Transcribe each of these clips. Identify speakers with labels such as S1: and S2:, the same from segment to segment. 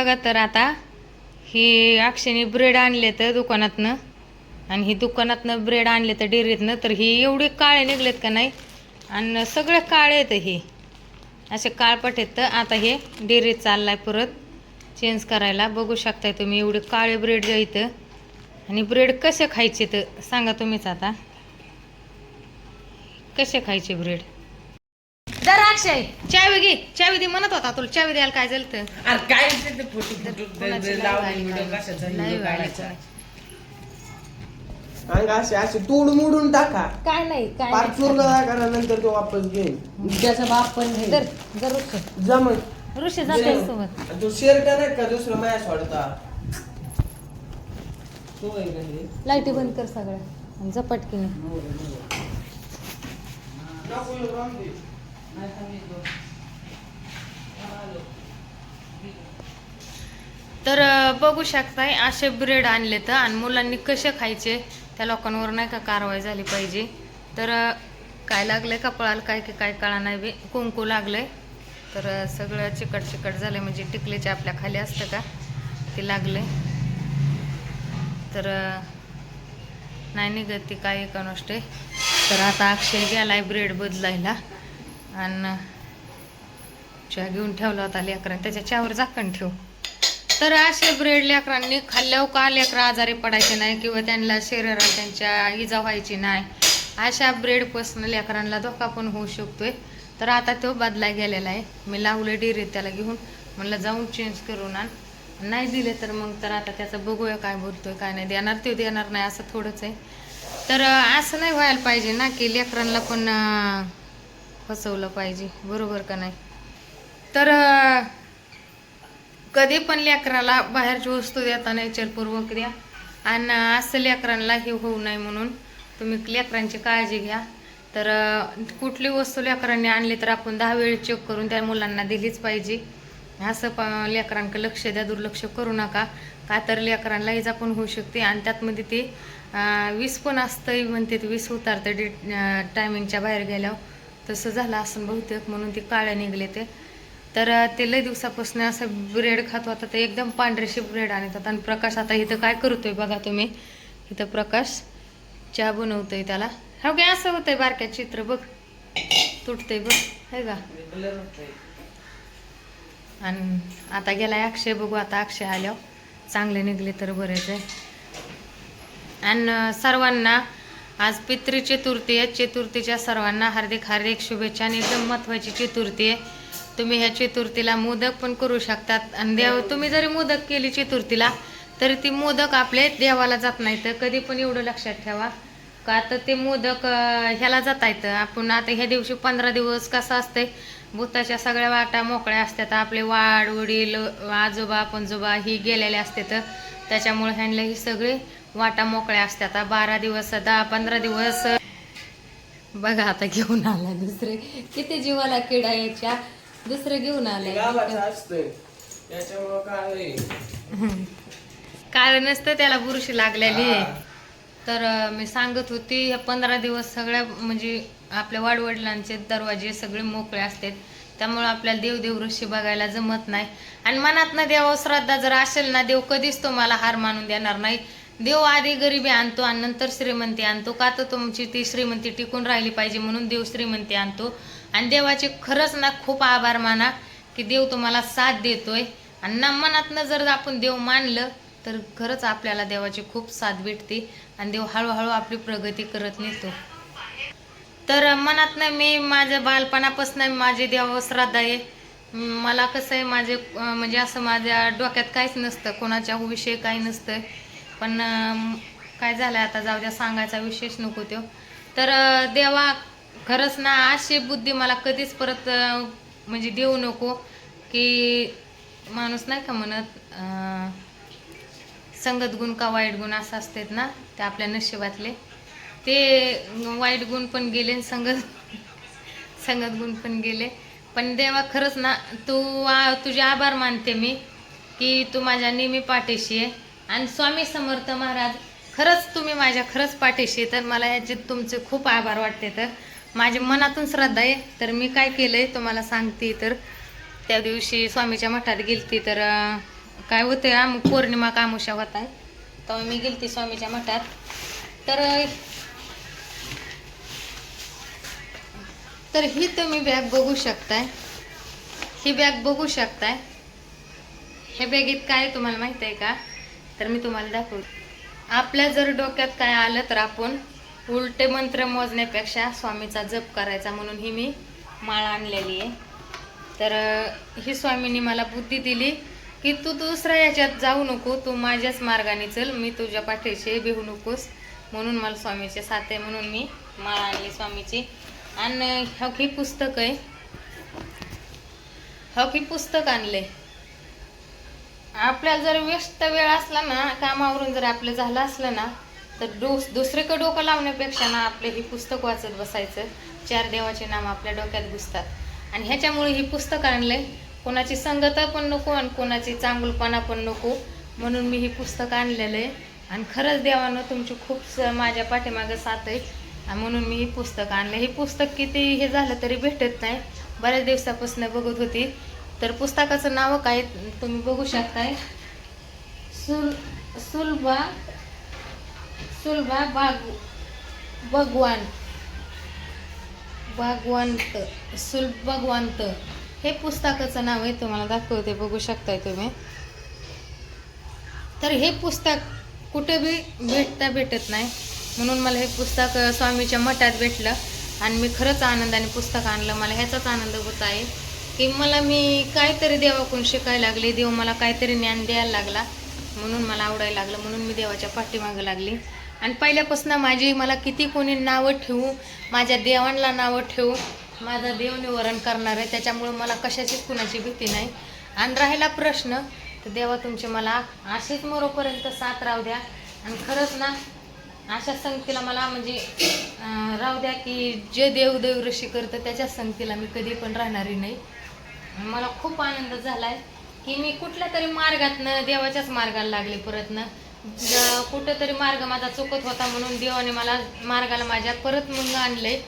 S1: बघा तर आता ही अक्षयने ब्रेड आणले तर दुकानातनं. आणि ही दुकानातनं ब्रेड आणले तर डेअरीतनं. तर ही एवढे काळे निघलेत का नाही? आणि सगळे काळे आहेत हे. असे काळपट आहेत. तर आता हे डेअरीत चाललाय परत. चेंज करायला. बघू शकताय तुम्ही एवढे काळे ब्रेड जे इथं आणि ब्रेड कसे खायचे तर सांगा तुम्हीच आता. कसे खायचे ब्रेड अक्षय चावी घे. चावी दे म्हणत होता तुला. चावी द्यायला काय झालं तर?
S2: अरे काय ते ते फोटो फोटो
S1: कोणाची live
S2: लावून
S1: आली
S2: व्हिडिओ
S1: नाही.
S2: कशाचा
S1: live
S2: व्हिडिओ
S1: आली
S2: काढायचा?
S1: कोणाची.
S3: अंग असे असे तोड मोडून टाका.
S1: काय नाही काय
S3: पाच
S1: नाही.
S3: चोरला करा नंतर तो वापस
S2: त्याचा बाप पण नाही.
S1: जर ऋषी.
S3: जमत
S1: ऋषी जाते सोबत.
S3: तो शर्ट नाही का दुसरं माया सोडता? तो आहे का हे?
S1: लाईटी बंद कर सगळ्या. आणि झपटकीने.
S3: नको येऊ, राहून दे.
S1: तर बघू शकताय असे ब्रेड आणले तर आणि मुलांनी कसे खायचे त्या लोकांवर नाही का कारवाई झाली पाहिजे. तर अं, काय लागलंय कपळाला काय की काय कळा नाही बी. कुंकू लागलंय. तर सगळं चिकट चिकट झालंय म्हणजे टिकलेचे आपल्या खाली असतं का? ते लागलंय. तर नाही निघत ती काय एका नष्टे तर आता अक्षय गेलाय ब्रेड बदलायला. आणि चहा घेऊन ठेवला होता लेकरांनी. त्याच्या चहावर झाकण ठेव. तर असे ब्रेड लेकरांनी खाल्ल्यावर का लेकरं आजारी पडायचे नाही किंवा त्यांना शरीराला त्यांच्या इजा व्हायची नाही? अशा ब्रेडपासून लेकरांना धोका पण होऊ शकतोय. तर आता तो बदला गेलेला आहे. मी लावलं डेअरीत त्याला घेऊन. म्हणलं जाऊन चेंज करून आण. नाही दिले तर मग तर आता त्याचं बघूया काय बोलतोय काय नाही. देणार ते देणार नाही असं थोडंच आहे. तर असं नाही व्हायला पाहिजे ना की लेकरांना पण फसवलं पाहिजे बरोबर का नाही? तर कधी पण लेकराला बाहेरची वस्तू देताना विचारपूर्वक द्या. आणि असं लेकरांना हे होऊ नये म्हणून तुम्ही लेकरांची काळजी घ्या. तर कुठली वस्तू लेकरांनी आणली तर आपण दहा वेळ चेक करून त्या मुलांना दिलीच पाहिजे. असं प लेकरांक लक्ष द्या दुर्लक्ष करू नका. का तर लेकरांना इजा पण होऊ शकते आणि त्यातमध्ये ते वीस पण असतं म्हणते ते वीस उतारतं डे टायमिंगच्या बाहेर गेल्यावर. तसं झालं असं बहुतेक म्हणून ते काळ्या निघले ते. तर ते लय दिवसापासून असं ब्रेड खात होता ते एकदम पांढरेशी ब्रेड आणत होता आणि प्रकाश आता इथं काय करतोय बघा तुम्ही? इथं प्रकाश चहा बनवतोय त्याला. हो काय असं होतंय बारक्या चित्र बघ. तुटतंय बघ. हे का. आणि आता गेलाय अक्षय बघू आता अक्षय आल्यावर. चांगले निघले तर बरेच आहे. आणि सर्वांना आज पितृ चतुर्थी आहे. चतुर्थीच्या सर्वांना हार्दिक हार्दिक शुभेच्छा आणि एकदम महत्त्वाची चतुर्थी आहे. तुम्ही ह्या चतुर्थीला मोदक पण करू शकतात. आणि देव तुम्ही जरी मोदक केली चतुर्थीला तरी ती मोदक आपले देवाला जात नाही तर कधी पण एवढं लक्षात ठेवा. का तर ते मोदक ह्याला जाता येतं आपण आता ह्या दिवशी पंधरा दिवस कसं असते भूताच्या सगळ्या वाटा मोकळ्या असतात. आपले वाड वडील आजोबा पणजोबा ही गेलेले असते तर त्याच्यामुळे ह्यांना ही सगळे वाटा मोकळ्या असतात आता. बारा दिवस दहा पंधरा दिवस. बघा आता घेऊन आला दुसरे. किती जीवाला किडा याच्या दुसरे घेऊन आले? कारण नसतं त्याला बुरशी लागलेली तर मी सांगत होती ह्या पंधरा दिवस सगळ्या म्हणजे आपल्या वाडवडिलांचे दरवाजे सगळे मोकळे असतात. त्यामुळे आपल्याला देव देव ऋषी बघायला जमत नाही. आणि मनातनं देवावर श्रद्धा जर असेल ना देव कधीच तुम्हाला हार मानून देणार नाही. देव आधी गरिबी आणतो आणि नंतर श्रीमंती आणतो. का तर तुमची ती श्रीमंती टिकून राहिली पाहिजे म्हणून देव श्रीमंती आणतो. आणि देवाचे खरंच ना खूप आभार माना की देव तुम्हाला साथ देतोय. आणि ना मनातनं जर आपण देव मानलं तर खरंच आपल्याला देवाची खूप साथ भेटते. आणि देव हळूहळू आपली प्रगती करत नेतो. तर मनातनं मी माझ्या बालपणापासून माझे देवावर श्रद्धा आहे. मला कसं आहे माझे म्हणजे असं माझ्या डोक्यात काहीच नसतं. कोणाच्या विषयी काही नसतं. पण काय झालं आता? जाऊ द्या सांगायचा विशेष नको तो तर देवा खरंच ना अशी बुद्धी मला कधीच परत म्हणजे देऊ नको. की माणूस नाही का म्हणत संगत गुण का वाईट गुण असं असतात ना ते आपल्या नशिबातले. ते वाईट गुण पण गेले संगत संगत गुण पण गेले. पण देवा खरंच ना तू तुझे आभार मानते मी की तू माझ्या नेहमी पाठीशी आहे. आणि स्वामी समर्थ महाराज खरंच तुम्ही माझ्या खरंच पाठीशी तर मला याचे तुमचे खूप आभार वाटते तर. माझ्या मनातून श्रद्धा आहे तर मी काय केलंय तुम्हाला सांगते तर. त्या दिवशी स्वामीच्या मठात गेलती तर काय होते आम पौर्णिमा कामुशा होता. तेव्हा मी गेलती स्वामीच्या मठात. तर तर ही तुम्ही बॅग बघू शकताय. ही बॅग बघू शकताय. हे बॅगेत काय आहे तुम्हाला माहीत आहे का? तर मी तुम्हाला दाखवते. आपल्या जर डोक्यात काय आलं तर आपण उलटे मंत्र मोजण्यापेक्षा स्वामीचा जप करायचा म्हणून ही मी माळ आणलेली आहे. तर ही स्वामींनी मला बुद्धी दिली की तू दुसऱ्या याच्यात जाऊ नको तू माझ्याच मार्गाने चल मी तुझ्या पाठीशी भिवू नकोस म्हणून मला स्वामीचे साथ आहे म्हणून मी माळ आणली स्वामीची. आणि हो ही पुस्तक आहे. हो पुस्तक आणले आपल्याला जर व्यस्त वेळ असला ना कामावरून जर आपलं झालं असलं ना तर डोस दुसरीकडे डोकं लावण्यापेक्षा ना आपले ही पुस्तक वाचत बसायचं. चार देवाचे नाम आपल्या डोक्यात घुसतात. आणि ह्याच्यामुळे ही पुस्तक आहे कोणाची संगता पण नको आणि कोणाची चांगुलपणा पण नको म्हणून मी ही पुस्तक आणलेलं आहे. आणि खरंच देवानं तुमची खूप स- माझ्या पाठीमागं साथ आहे. म्हणून मी ही पुस्तक आणलं हे पुस्तक किती हे झालं तरी भेटत नाही. बऱ्याच दिवसापासून बघत होती. तर पुस्तकाचं नाव काय तुम्ही बघू शकताय. सुल सुलभा सुलभा बाग भगवान भगवंत सुल भगवंत. हे पुस्तकाचं नाव आहे तुम्हाला दाखवते बघू शकताय तुम्ही. तर हे पुस्तक कुठे बी भेटता भेटत नाही. म्हणून मला हे पुस्तक स्वामीच्या मठात भेटलं. आणि मी खरंच आनंदाने पुस्तक आणलं. मला ह्याचाच आनंद होत आहे. की मला मी काहीतरी देवाकडून शिकायला लागले देव मला काहीतरी ज्ञान द्यायला लागला म्हणून मला आवडायला लागलं म्हणून मी देवाच्या पाठीमागं लागली. आणि पहिल्यापासून माझी मला किती कोणी नावं ठेवू माझ्या देवांना नावं ठेवू माझा देव निवारण करणार आहे त्याच्यामुळं मला कशाची कुणाची भीती नाही. आणि राहिला प्रश्न तर देवा तुमचे मला अशीच मरोपर्यंत साथ राहू द्या. आणि खरंच ना अशा संगतीला मला म्हणजे राहू द्या की जे देव देव ऋषी करतं त्याच्या संगतीला मी कधी पण राहणारी नाही. मला खूप आनंद झालाय. की मी कुठल्या तरी मार्गातनं देवाच्याच मार्गाला लागले परतनं. ज- कुठंतरी मार्ग माझा चुकत होता म्हणून देवाने मला मार्गाला माझ्या परत मग आणलंय.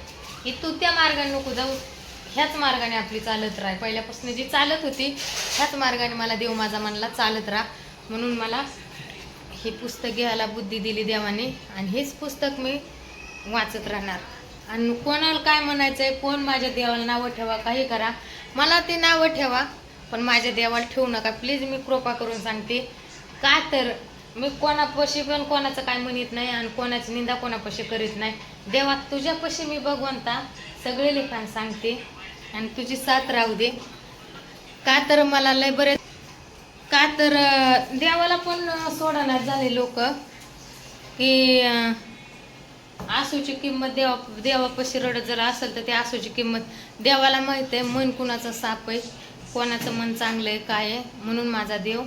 S1: की तू त्या मार्गाने नको जाऊ. ह्याच मार्गाने आपली चालत राह. पहिल्यापासून जी चालत होती ह्याच मार्गाने मला देव माझा म्हणला चालत राहा. म्हणून मला हे पुस्तक घ्यायला बुद्धी दिली देवाने. आणि हेच पुस्तक मी वाचत राहणार. आणि कोणाला काय म्हणायचं आहे कोण माझ्या देवाला नावं ठेवा काही करा. मला ते नावं ठेवा पण माझ्या देवाला ठेवू नका. प्लीज मी कृपा करून सांगते. का तर मी कोणापाशी पण कोणाचं काय म्हणत नाही आणि कोणाची निंदा कोणापाशी करीत नाही. देवा तुझ्यापाशी मी भगवंता सगळे लिखाण सांगते आणि तुझी साथ राहू दे. का तर मला लय बरेच का तर देवाला पण सोडणार झाले लोक. की आसूची किंमत देवा देवापाशी रडत जर असेल तर त्या आसूची किंमत देवाला माहीत आहे. मन कुणाचं साप आहे? कोणाचं मन चांगलं आहे? काय आहे? म्हणून माझा देव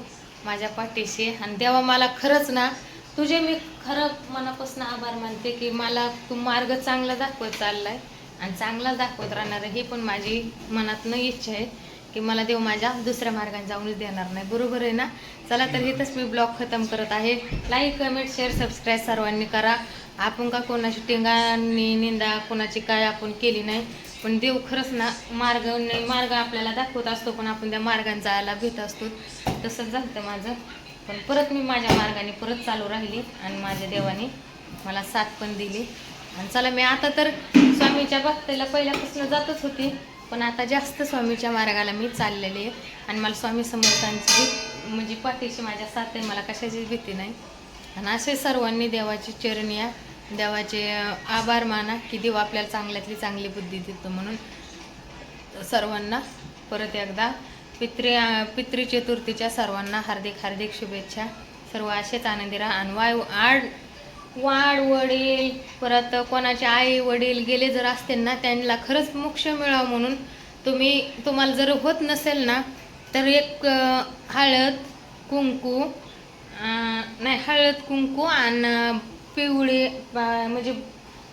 S1: माझ्या पाठीशी आहे. आणि देवा मला खरंच ना तुझे मी खरं मनापासून आभार मानते की मला तू मार्ग चांगला दाखवत चाललाय. आणि चांगला दाखवत राहणार आहे ही पण माझी मनातनं इच्छा आहे की मला देव माझ्या दुसऱ्या मार्गाने जाऊनच देणार नाही. बरोबर आहे ना? चला तर इथंच मी ब्लॉग खतम करत आहे. लाईक कमेंट शेअर सबस्क्राईब सर्वांनी करा. आपण का कोणाची टिंगानी निंदा कोणाची काय आपण केली नाही. पण देव खरंच ना मार्ग नाही मार्ग आपल्याला दाखवत असतो पण आपण त्या मार्गाने जायला भीत असतो. तसंच झालं माझं. पण परत मी माझ्या मार्गाने परत चालू राहिली आणि माझ्या देवाने मला साथ पण दिली. आणि चला मी आता तर स्वामीच्या भक्तीला पहिल्यापासून जातच होती पण आता जास्त स्वामीच्या मार्गाला मी चाललेली आहे. आणि मला स्वामी समर्थांची म्हणजे पाठीशी माझ्या साथ आहे मला कशाचीच भीती नाही. आणि असे सर्वांनी देवाची चरणी या देवाचे आभार माना की देव आपल्याला चांगल्यातली चांगली बुद्धी देतो म्हणून सर्वांना परत एकदा पितृ पितृ चतुर्थीच्या सर्वांना हार्दिक हार्दिक शुभेच्छा. सर्व असेच आनंदी राहा. आणि वाय आड वाड वडील परत कोणाचे आई वडील गेले जर असतील ना त्यांना खरंच मोक्ष मिळावं म्हणून तुम्ही तुम्हाला जर होत नसेल ना तर एक हळद कुंकू नाही हळद कुंकू आणि पिवळे म्हणजे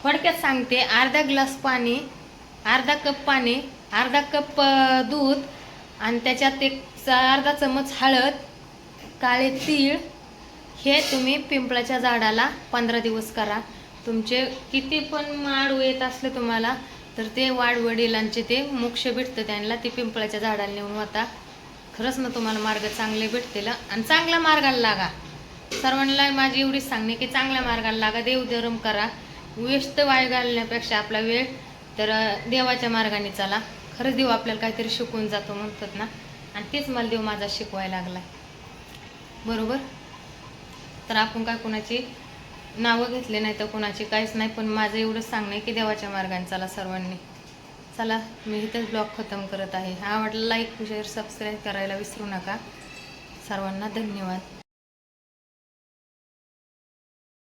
S1: थोडक्यात सांगते अर्धा ग्लास पाणी अर्धा कप पाणी अर्धा कप दूध आणि त्याच्यात एक अर्धा चमच हळद काळे तीळ हे तुम्ही पिंपळाच्या झाडाला पंधरा दिवस करा. तुमचे किती पण माड येत असले तुम्हाला तर ते वाढ वडिलांचे ते मोक्ष भेटतं त्यांना ते पिंपळाच्या झाडाला नेऊन होता खरंच ना तुम्हाला मार्ग चांगले भेटतील. आणि चांगल्या मार्गाला लागा. सर्वांना माझी एवढीच सांगणे की चांगल्या मार्गाला लागा देवधर्म करा. व्यस्त वाय घालण्यापेक्षा आपला वेळ तर देवाच्या मार्गाने चला. खरंच देव आपल्याला काहीतरी शिकवून जातो म्हणतात ना. आणि तेच मला देव माझा शिकवायला लागला बरोबर? तर आपण काय कोणाची नावं घेतले नाही तर कोणाची काहीच नाही पण माझं एवढंच सांगणं आहे की देवाच्या मार्गाने चला सर्वांनी. चला मी इथंच ब्लॉग खतम करत आहे. आवडला लाईक शेअर सबस्क्राईब करायला विसरू नका. सर्वांना धन्यवाद.